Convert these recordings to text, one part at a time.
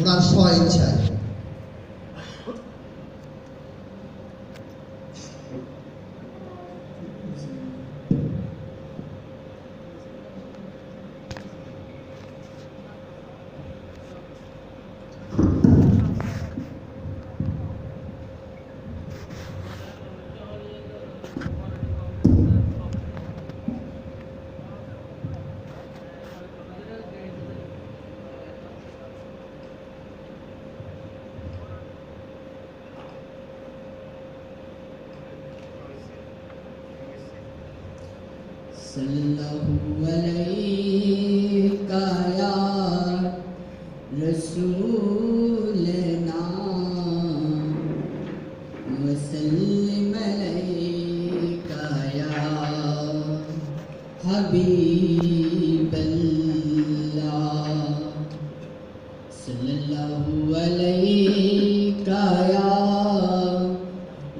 ওনার স্ব ইচ্ছায় सल्लल्लाहु अलैका या रसूलना वसल्लम अलैका या हबीबल्लाह सल्लल्लाहु अलैका या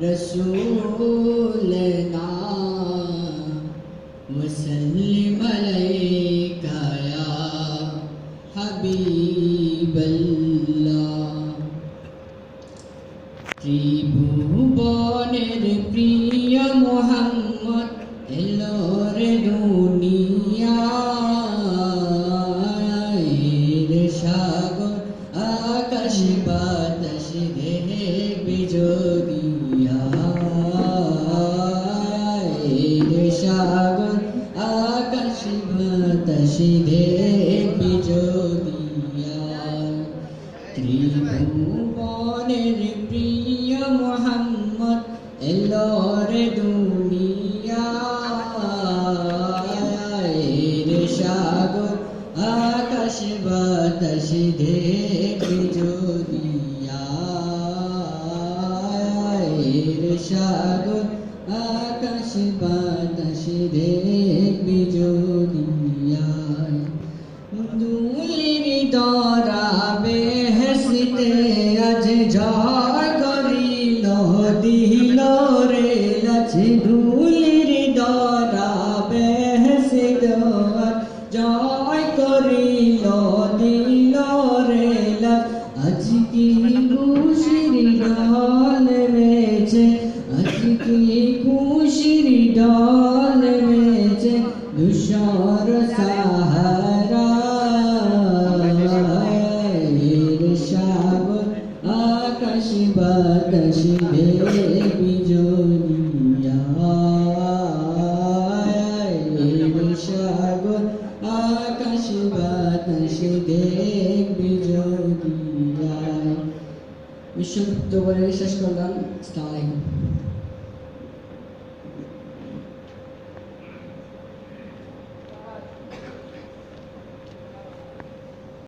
रसूलना حبيب الله ত্রিভুবনের প্রিয় মোহাম্মদ এলো রে দুনিয়ার সাগর আকাশ বাতাস দেহে বিজোদিয়া সাগর আকাশ বাতাস দেহে ত্রিভুবনের প্রিয় মোহাম্মদ এলো রে দুনিয়ার সাগর, আকাশ বাতাস দেখে যদিয়ার সাগর, আকাশ বাতাস দেখবি দিল রে আছে দুলির দরা বেহসিত আজ জয় করিল দিল রে আজ কি খুশির ডল মেছে আজ খুশির ডল মেছে দুশর সাহারা Şidek Bicaudiyay Müşrik Duvarı Şaşkırdan Estağfurullah